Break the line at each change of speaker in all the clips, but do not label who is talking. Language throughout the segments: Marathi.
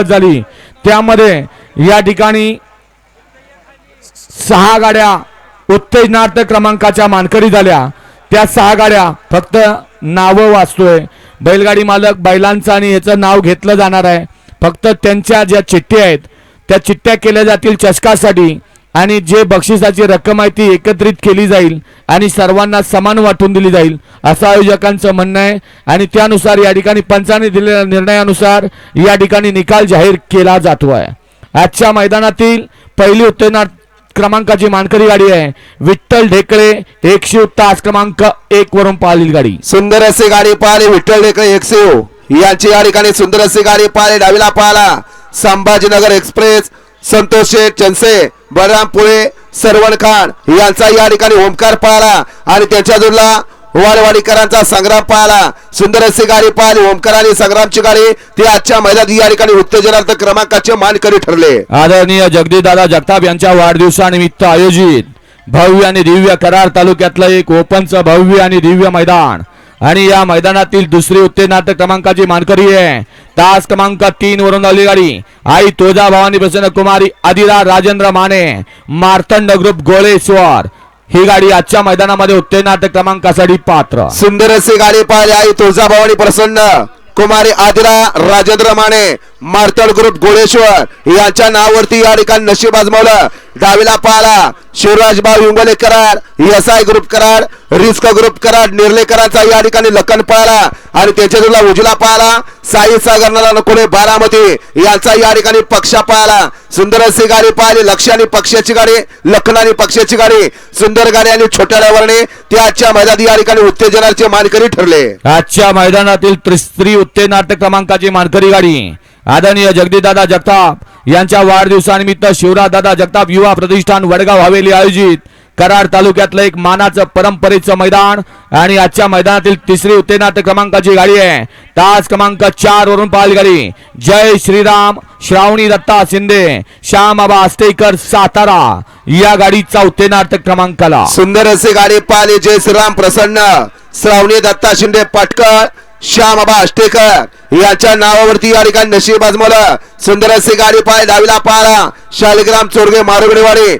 झाली. त्यामध्ये या ठिकाणी सहा गाड्या उत्तेजनार्थ क्रमांकाच्या मानकरी झाल्या. त्या सहा गाड्या फक्त नावं वाचतोय. बैलगाडी मालक बैलांचं आणि याचं नाव घेतलं जाणार आहे. फक्त त्यांच्या ज्या चिठ्ठ्या आहेत त्या चिठ्ठ्या केल्या जातील चषकासाठी. आणि जे बक्षिसाची रक्कम आहे ती एकत्रित केली जाईल आणि सर्वांना समान वाटून दिली जाईल असं आयोजकांचं म्हणणं आहे. आणि त्यानुसार या ठिकाणी पंचाने दिलेल्या निर्णयानुसार या ठिकाणी निकाल जाहीर केला जातो आहे. आजच्या मैदानातील पहिली उत्तेजना क्रमांकाची मानकरी गाडी आहे. विठ्ठल ढेकळे एकशे तास क्रमांक एक वरून पाहिली गाडी.
सुंदर असे गाडी पाहिली विठ्ठल ढेकळे एकशे यांची या ठिकाणी सुंदर असे गाडी पाहिली डावीला पाहिला संभाजीनगर एक्सप्रेस संतोष चनसे बलरामपुळे सरवण खान यांचा या ठिकाणी ओमकार पाहिला आणि त्यांच्या जोडला वाडवाडीकरांचा संग्राम पाहिला सुंदर अशी गाडी पाहिली. ओमकार आणि संग्रामची गाडी ते आजच्या मैदानात या ठिकाणी उत्तेजनार्थ क्रमांकाचे मानकरी ठरले.
आदरणीय जगदीदादा जगताप यांच्या वाढदिवसानिमित्त आयोजित भव्य आणि दिव्य करार तालुक्यातलं एक ओपनचं भव्य आणि दिव्य मैदान. आणि या मैदानातील दुसरी उत्तेजनार्थ क्रमांकाची मानकरी आहे तास क्रमांक तीन वरून लावली गाडी. आई तोजा भवानी प्रसन्न कुमारी आदिरा राजेंद्र माने मार्तंड ग्रुप गोळेश्वर ही गाडी आजच्या मैदानामध्ये उत्तेजनार्थ क्रमांकासाठी पात्र.
सुंदर अशी गाडी पाहिली आई तुळजाभवानी प्रसन्न. कुमारी आदिरा राजेंद्र माने मार्तंड ग्रुप गोळेश्वर यांच्या नावावरती या ठिकाणी नशीब आजमावलं. डावीला पाहिला शिवराज भाऊ Ingole Karad S I group Karad risk group Karad निर्लेकरांचा या ठिकाणी लखन पाहिला आणि त्याच्या तुला उजला पाहिला साई सागरनाला नकोडे बारामती यांचा या ठिकाणी पक्ष पाहिला सुंदर अशी गाडी पाहिली लक्ष आणि पक्षाची गाडी लखन आणि पक्षाची गाडी. सुंदर गाडी आणि छोट्या ड्रायव्हरने त्याच्या मैदानात या ठिकाणी उत्तेजनाचे मानकरी ठरले.
आजच्या मैदानातील त्रिस्त्री उत्तेजनार्थ क्रमांकाची मानकरी गाडी. आदरणीय जगदीदादा जगताप यांच्या वाढदिवसानिमित्त शिवराजदादा जगताप युवा प्रतिष्ठान वडगाव हवेली आयोजित. कराड तालुक्यातलं एक मानाचं परंपरेचं मैदान आणि आजच्या मैदानातील तिसरी उत्तेजनार्थ क्रमांकाची गाडी आहे. तास क्रमांक चार वरून पाहिली गाडी. जय श्रीराम श्रावणी दत्ता शिंदे श्यामाबा आस्तेकर सातारा. या गाडीचा उत्तेजनार्थ क्रमांकाला.
सुंदर असे गाडी पाहिली. जय श्रीराम प्रसन्न. श्रावणी दत्ता शिंदे पाटकर श्यामाबा अष्टेकर याच्या नावावरती या ठिकाणी नशीब आजमवलं सुंदर असे गाडी पाय डावीला पाळा शालिग्राम चोरगे मारुगडेवाडी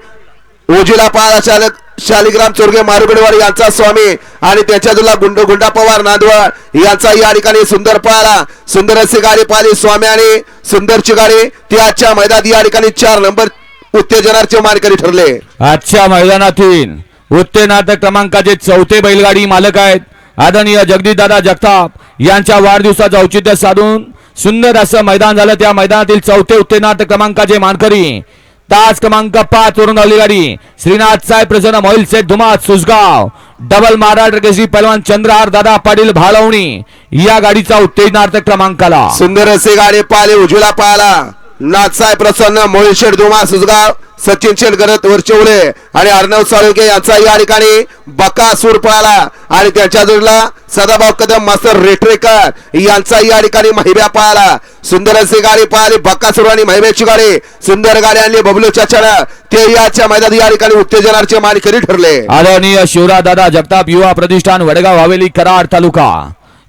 ओजीला पाळा शालक शालिग्राम चोरगे मारुगडेवाडी यांचा स्वामी आणि त्याच्या तुला गुंड गुंडा पवार नांदवड यांचा या ठिकाणी सुंदर पाळा सुंदर असे गाडी पाहिली स्वामी आणि सुंदरची गाडी ती आजच्या मैदानात या ठिकाणी चार नंबर उत्तेजनाचे मानकरी ठरले.
आजच्या मैदानातील उत्तेजनार्थ क्रमांकाचे चौथे बैलगाडी मालक आहेत. आदरणीय जगदीशदादा जगताप. यांच्या वाढदिवसाचं औचित्य साधून सुंदर असं मैदान झालं. त्या मैदानातील चौथे उत्तीर्णार्थ क्रमांकाचे मानकरी तास क्रमांक पाच वरून आली गाडी. श्रीनाथ साहेब प्रसन्न मोहिल सेठ धुमात सुसगाव डबल महाराष्ट्र केसरी पहलवान चंद्रहार दादा पाटील भालवणी. या गाडीचा उत्तेजनार्थ क्रमांकाला.
सुंदर असे गाडी पाहिले उजवीला पाहिला. नाथसाय प्रसन्न मोहिशेड दुमा सुजगाव सचिन शेठ गरत आणि अर्णव साळुंके यांचा या ठिकाणी बका सूर पळाला. आणि त्याच्या जोडला सदाभाऊ कदम मास्तर रेटरेकर यांचा या ठिकाणी महिब्या पळाला. सुंदर अशी गाडी पाहिली बकासूर आणि महिब्याची गाडी. सुंदर गाडी आणली बबलूच्या चाचानं. ते याच्या मैदान या ठिकाणी उत्तेजनाचे मानकरी ठरले.
आदरणीय शिवराजदादा जगताप युवा प्रतिष्ठान वडगाव हवेली कराड तालुका.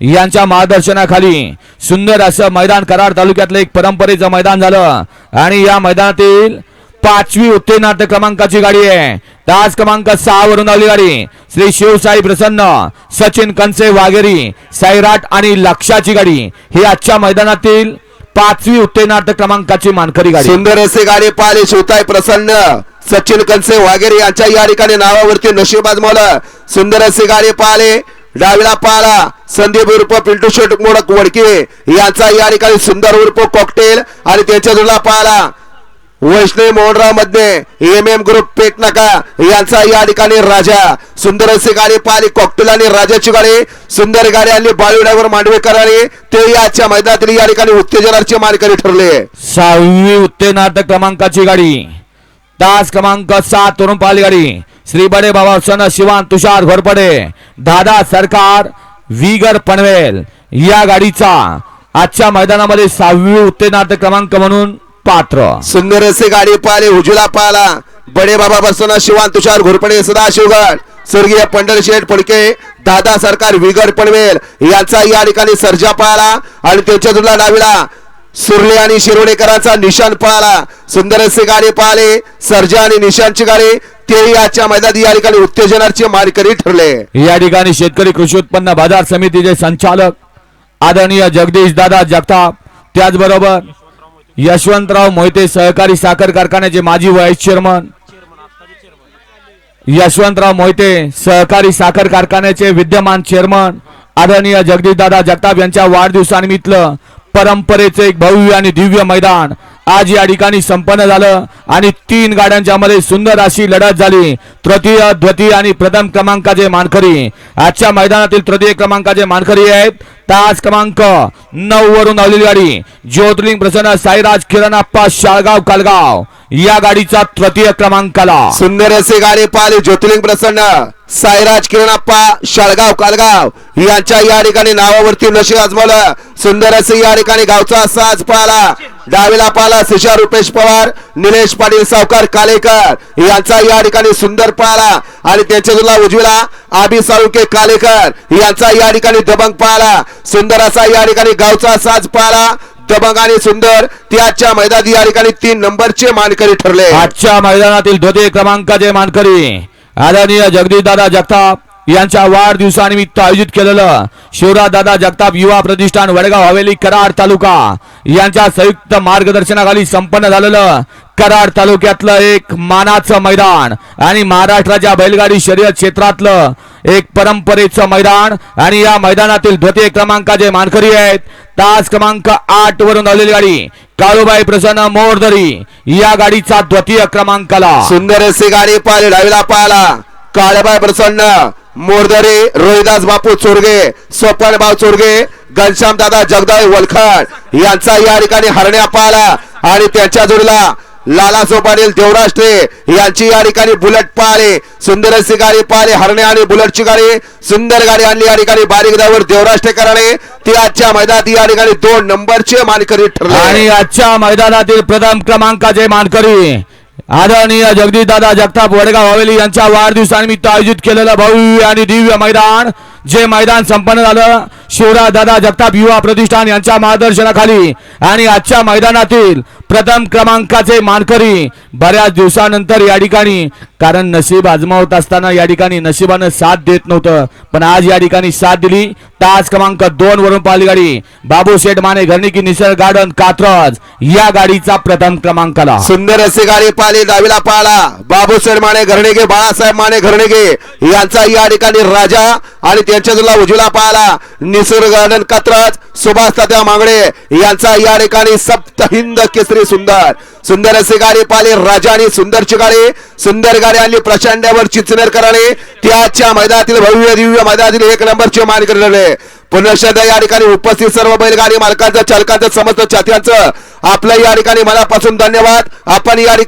यांच्या मार्गदर्शनाखाली सुंदर असं मैदान कराड तालुक्यातलं एक परंपरेचं मैदान झालं. आणि या मैदानातील पाचवी उत्तीर्णार्थ क्रमांकाची गाडी आहे. तास क्रमांक सहा वरून आली गाडी. श्री शिवसाई प्रसन्न सचिन कंसे वाघेरी साईराट आणि लक्षाची गाडी. ही आजच्या मैदानातील पाचवी उत्तीर्णार्थ क्रमांकाची मानकरी गाडी.
सुंदर असे गाडी पाहिले. शिवताय प्रसन्न सचिन कंसे वागेरे यांच्या या ठिकाणी नावावरती नशीब आजमावलं. सुंदर असे गाडी पाहिले. डावीला पाला. संदीप उर्फ पिंटू शेट मोडक वडके. यांचा या ठिकाणी सुंदर उर्फ कॉकटेल आणि त्याच्या जोडला पाला. वैष्णवी मोहनरावमध्ये एम एम ग्रुप पेट नका. यांचा या ठिकाणी राजा. सुंदर असे गाडी पाहिली. कॉकटेल आणि राजाची गाडी सुंदर गाडी आणि बाळू ड्रायव्हर मांडवेकर आणि ते याच्या मैदानातील या ठिकाणी उत्तेजनाचे मानकरी ठरले.
सहावी उत्तेजनार्थ क्रमांकाची गाडी. तास क्रमांक सात वरून पाहिली गाडी. श्री बडे बाबा सन शिवान तुषार घोरपडे दादा सरकार विगर पनवेल या गाडीचा आजच्या मैदानामध्ये सहावी उत्तेजनार्थ क्रमांक म्हणून पात्र.
सुंदर असे गाडी पाहिले उजला पाहिला. बडे बाबा बसवना शिवान तुषार घोरपडे सदा शिवगड स्वर्गीय पंढर शेठ फडके दादा सरकार विगर पनवेल. यांचा या ठिकाणी सर्जा पाहिला आणि त्याच्या जुला डावीला सुरले आणि शिरोडेकरांचा निशाण पळाला सुंदर असे गाडी पळाले सर्जा आणि निशांची गाडी तेही आजच्या मैदानी या ठिकाणी उत्तेजनाचे मानकरी ठरले.
या ठिकाणी शेतकरी कृषी उत्पन्न बाजार समितीचे संचालक आदरणीय जगदीश दादा जगताप. त्याचबरोबर यशवंतराव मोहिते सहकारी साखर कारखान्याचे माजी व्हाईस चेअरमन. यशवंतराव मोहिते सहकारी साखर कारखान्याचे विद्यमान चेअरमन आदरणीय जगदीश दादा जगताप यांच्या वाढदिवसानिमित्त परंपरेचे एक भव्य आणि दिव्य मैदान आज या ठिकाणी संपन्न झालं आणि तीन गाड्यांच्या मध्ये सुंदर अशी लढत झाली. तृतीय द्वितीय आणि प्रथम क्रमांकाचे मानकरी. आजच्या मैदानातील तृतीय क्रमांकाचे मानकरी आहेत. तास क्रमांक नऊ वरून आलेली गाडी. ज्योतिर्लिंग प्रसन्न साईराज किरण आप्पा शाळगाव कालगाव. या गाडीचा तृतीय क्रमांकाला.
सुंदर असे गाडी पाहिली. ज्योतिर्लिंग प्रसन्न साईराज किरणप्पा शाळगाव कालगाव. यांच्या या ठिकाणी नावावरती नशी आजमावलं सुंदर असे या ठिकाणी गावचा साज पाहला. डावीला पाहला सिशा रुपेश पवार निलेश पाटील सावकार कालेकर. यांचा या ठिकाणी सुंदर पाहला. आणि त्यांच्या जुला उजवीला आबी साळुके कालेकर. यांचा या ठिकाणी दबंग पाहला. सुंदर असा या ठिकाणी गावचा साज पाहला. दबंग आणि सुंदर त्याच्या मैदानी या ठिकाणी तीन नंबरचे मानकरी ठरले.
आजच्या मैदानातील द्वितीय क्रमांकाचे मानकरी आदरणीय जगदीश दादा जगताप यांच्या वाढदिवसानिमित्त आयोजित केलेलं शिवराज दादा जगताप युवा प्रतिष्ठान वडगाव हवेली कराड तालुका यांच्या संयुक्त मार्गदर्शनाखाली संपन्न झालेलं कराड तालुक्यातलं एक मानाचं मैदान आणि महाराष्ट्राच्या बैलगाडी शर्यत क्षेत्रातलं एक परंपरेचं मैदान आणि या मैदानातील द्वितीय क्रमांकाचे मानकरी आहेत. तास क्रमांक आठ वरून आलेली गाडी काळूबाई प्रसन्न मोरदरी या गाडीचा द्वितीय क्रमांकाला.
सुंदर अशी गाडी पाहिली डावीला पाहिला काळेबाई प्रसन्न मोरदरे रोहिदास बापू चोरगे सोपन भाऊ चोरगे घनश्याम दादा जगदाई वलखड यांचा या ठिकाणी हरण्या पाहला आणि त्यांच्या जोडीला लाला सोपानील देवराष्ट्रे यांची या ठिकाणी बुलेट पाहिले सुंदर अशी गाडी पाहिली हरणे आणि बुलेटची गाडी सुंदर गाडी आणली या ठिकाणी बारीक देवराष्ट्रे कराडे ती आजच्या मैदानात या ठिकाणी दोन नंबरचे मानकरी
आणि आजच्या मैदानातील प्रथम क्रमांकाचे मानकरी आदरणीय जगदीश दादा जगताप वडगाव हवेली यांच्या वाढदिवसानिमित्त आयोजित केलेलं भव्य आणि दिव्य मैदान जे मैदान संपन्न झालं शिवराज दादा जगताप युवा प्रतिष्ठान यांच्या मार्गदर्शनाखाली आणि आजच्या मैदानातील प्रथम क्रमांकाचे मानकरी बऱ्याच दिवसानंतर या ठिकाणी कारण नशीब आजमावत असताना या ठिकाणी नशिबानं साथ देत नव्हतं. पण आज या ठिकाणी साथ दिली. तास क्रमांक दोन वरून पाहिली गाडी. बाबू शेठ माने घरणिकी निसर्ग गार्डन कात्रज. या गाडीचा प्रथम क्रमांकाला.
सुंदर अशी गाडी पाहिली डावीला बाबू शेठ माने घरणेगे बाळासाहेब माने घरणेगे यांचा या ठिकाणी राजा आणि त्यांच्या जुला उजवीला पाहिला निसर्ग गार्डन कात्रज. सुभाष तात्या मांगडे यांचा या ठिकाणी सप्त हिंद केसरी सुंदर. सुंदर अशी गाडी पाहिली. राजा आणि सुंदरची गाडी. सुंदर गाडी आणली प्रचंडावर चिचनेरकराने त्याच्या मैदानातील भव्य दिव्य मैदानातील एक नंबरचे मान करले या ठिकाणी उपस्थित सर्व बैलगाडी मालकांचं चालकांचं समस्त चात्यांचं आपलं या ठिकाणी मनापासून धन्यवाद. आपण या ठिकाणी